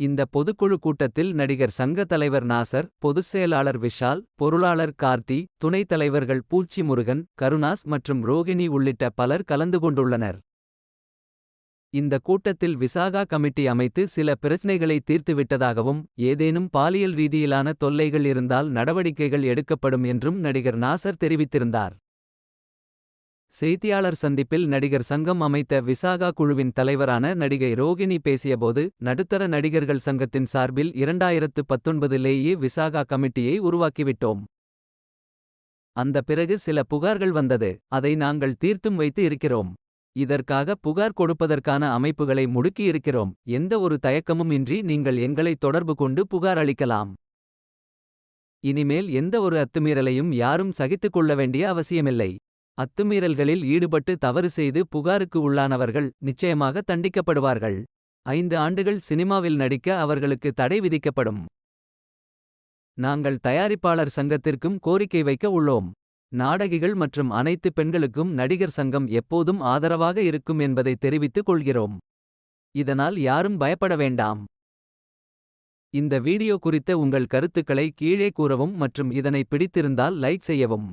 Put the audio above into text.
இந்த பொதுக்குழு கூட்டத்தில் நடிகர் சங்க தலைவர் நாசர் பொதுச் செயலாளர் விஷால் பொருளாளர் கார்த்தி துணைத் தலைவர்கள் பூச்சி முருகன் கருணாஸ் மற்றும் ரோகிணி உள்ளிட்ட பலர் கலந்து கொண்டுள்ளனர். இந்த கூட்டத்தில் விசாகா கமிட்டி அமைத்து சில பிரச்சினைகளை தீர்த்துவிட்டதாகவும் ஏதேனும் பாலியல் ரீதியிலான தொல்லைகள் இருந்தால் நடவடிக்கைகள் எடுக்கப்படும் என்றும் நடிகர் நாசர் தெரிவித்திருந்தார். செய்தியாளர் சந்திப்பில் நடிகர் சங்கம் அமைத்த விசாகா குழுவின் தலைவரான நடிகை ரோகிணி பேசியபோது நடுத்தர நடிகர்கள் சங்கத்தின் சார்பில் இரண்டாயிரத்து பத்தொன்பதிலேயே விசாகா கமிட்டியை உருவாக்கிவிட்டோம். அந்த பிறகு சில புகார்கள் வந்தது. அதை நாங்கள் தீர்த்தும் வைத்து இருக்கிறோம். இதற்காக புகார் கொடுப்பதற்கான அமைப்புகளை முடுக்கியிருக்கிறோம் எந்த ஒரு தயக்கமும் இன்றி நீங்கள் எங்களை தொடர்பு கொண்டு புகார் அளிக்கலாம். இனிமேல் எந்த ஒரு அத்துமீறலையும் யாரும் சகித்துக் கொள்ள வேண்டிய அவசியமில்லை. அத்துமீறல்களில் ஈடுபட்டு தவறு செய்து புகாருக்கு உள்ளானவர்கள் நிச்சயமாக தண்டிக்கப்படுவார்கள். ஐந்து ஆண்டுகள் சினிமாவில் நடிக்க அவர்களுக்கு தடை விதிக்கப்படும். நாங்கள் தயாரிப்பாளர் சங்கத்திற்கும் கோரிக்கை வைக்க உள்ளோம். நாடகிகள் மற்றும் அனைத்து பெண்களுக்கும் நடிகர் சங்கம் எப்போதும் ஆதரவாக இருக்கும் என்பதை தெரிவித்துக் கொள்கிறோம். இதனால் யாரும் பயப்பட வேண்டாம். இந்த வீடியோ குறித்த உங்கள் கருத்துக்களை கீழே கூறவும் மற்றும் இதனை பிடித்திருந்தால் லைக் செய்யவும்.